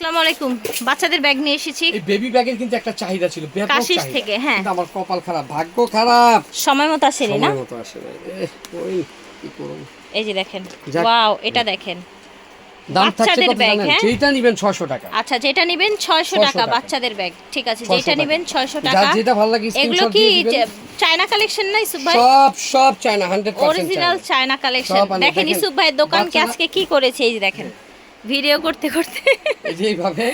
আসসালামু আলাইকুম বাচ্চাদের ব্যাগ নিয়ে এসেছি এই বেবি ব্যাগের কিন্তু একটা চাহিদা ছিল কাশিস। থেকে, হ্যাঁ। আমার কপাল খারাপ ভাগ্য খারাপ সময় মতো আসেনি না সময় মতো আসে নাই। এহ, ওই কি করব এই যে দেখেন ওয়াও এটা দেখেন দাম থাকছে কত জানেন হ্যাঁ? যেটা নেবেন 600 টাকা আচ্ছা যেটা নেবেন ছয়শো 600 টাকা। বাচ্চাদের ব্যাগ ঠিক আছে যেটা টাকা। নেবেন ছয়শো যার টাকা যেটা ভালো লাগে এগুলো কি চায়না কালেকশন না ইসুফ ভাই সব সব চায়না 100% অরিজিনাল চায়না। কালেকশন দেখেন। ইসুফ ভাইয়ের দোকানকে বাচ্চারা- আজকে কি করেছে এই দেখেন ভিডিও করতে করতে। এইভাবে।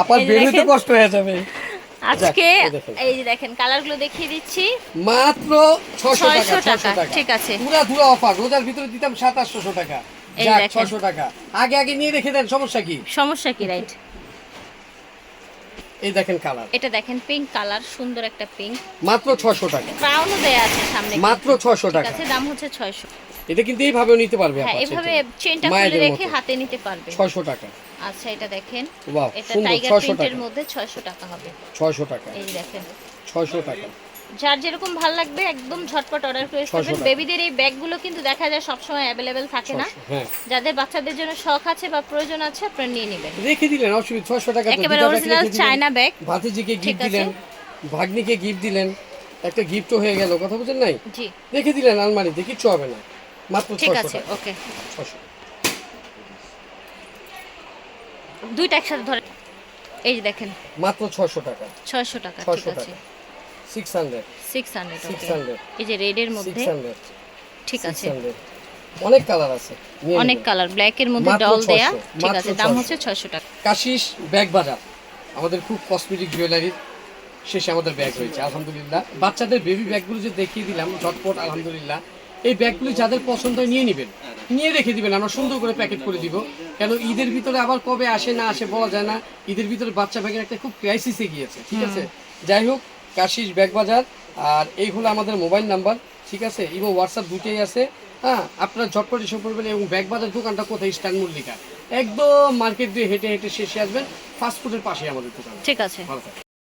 আপার এই যে বের হইতে কষ্ট হয়ে যাবে। আজকে এই যে দেখেন কালারগুলো দেখিয়ে দিচ্ছি। মাত্র 600 টাকা টাকা, ঠিক আছে। পুরা পুরা অফার। রোজার ভিতরে দিতাম 2700 টাকা। যাক 600 টাকা। আগে আগে নিয়ে রেখে দেন সমস্যা কি? সমস্যা কি রাইট এই দেখেন কালার। এটা দেখেন পিঙ্ক কালার সুন্দর একটা পিঙ্ক মাত্র 600 টাকা। ক্রাউনও দেয়া আছে সামনে। মাত্র 600 ঠিক টাকা। আছে দাম হচ্ছে 600 এটা কিন্তু এইভাবেও নিতে পারবে হ্যাঁ এভাবে চেনটা খুলে রেখে হাতে নিতে পারবে। 600 টাকা। আচ্ছা এটা দেখেন। এটা টাইগার প্রিন্টের মধ্যে 600 টাকা হবে। 600 টাকা। এই দেখেন। 600 টাকা। যার যেরকম ভালো লাগবে একদম ঝটপট অর্ডার করে 600 ফেলবেন বেবিদের এই ব্যাগগুলো কিন্তু দেখা যায় সবসময় অ্যাভেলেবেল থাকে না। 600, হ্যাঁ। যাদের বাচ্চাদের জন্য শখ আছে বা প্রয়োজন আছে আপনারা নিয়ে নেবেন। রেখে দিলেন অসুবিধা 600 টাকা একেবারে অরিজিনাল চায়না ব্যাগ ভাতিজিকে গিফট। দিলেন ভাগ্নিকে গিফট দিলেন একটা গিফটও হয়ে গেল কথা বুঝেন নাই? জি। রেখে দিলেন আলমারিতে কিচ্ছু হবে না। মাত্র ঠিক আছে ওকে। দুইটা একসাথে ধরে এই যে দেখেন। মাত্র 600 টাকা। 600 টাকা ঠিক আছে। 600 600 600 এই যে রেডের মধ্যে 600 ঠিক আছে। অনেক কালার আছে। অনেক কালার ব্ল্যাক এর মধ্যে ডল দেয়া। ঠিক আছে দাম হচ্ছে 600 টাকা। কাশিস ব্যাগ বাজার। আমাদের খুব কসমেটিক জুয়েলারির শেষে আমাদের ব্যাগ রয়েছে আলহামদুলিল্লাহ। বাচ্চাদের বেবি ব্যাগগুলো যে দেখিয়ে দিলাম ঝটপট আলহামদুলিল্লাহ। এই ব্যাগগুলি যাদের পছন্দ হয় নিয়ে নেবেন। নিয়ে রেখে দিবেন আমরা সুন্দর করে প্যাকেট করে দিব। কেন ঈদের ভিতরে আবার কবে আসে না আসে বলা যায় না। ঈদের ভিতরে বাচ্চা ব্যাগের একটা খুব ক্রাইসিসে গিয়েছে ঠিক আছে? যাই হোক কাশিস ব্যাগ বাজার আর এই হলো আমাদের মোবাইল নাম্বার ঠিক আছে? ইভো হোয়াটসঅ্যাপ দুটোই আছে। হ্যাঁ আপনারা ঝটপট এসে পড়বেন এবং ব্যাগ বাজার দোকানটা কোথায়? স্ট্যান্ড মল্লিকা। একদম মার্কেট দিয়ে হেঁটে হেঁটে শেষে আসবেন ফাস্টফুডের পাশে আমাদের দোকান। ঠিক আছে।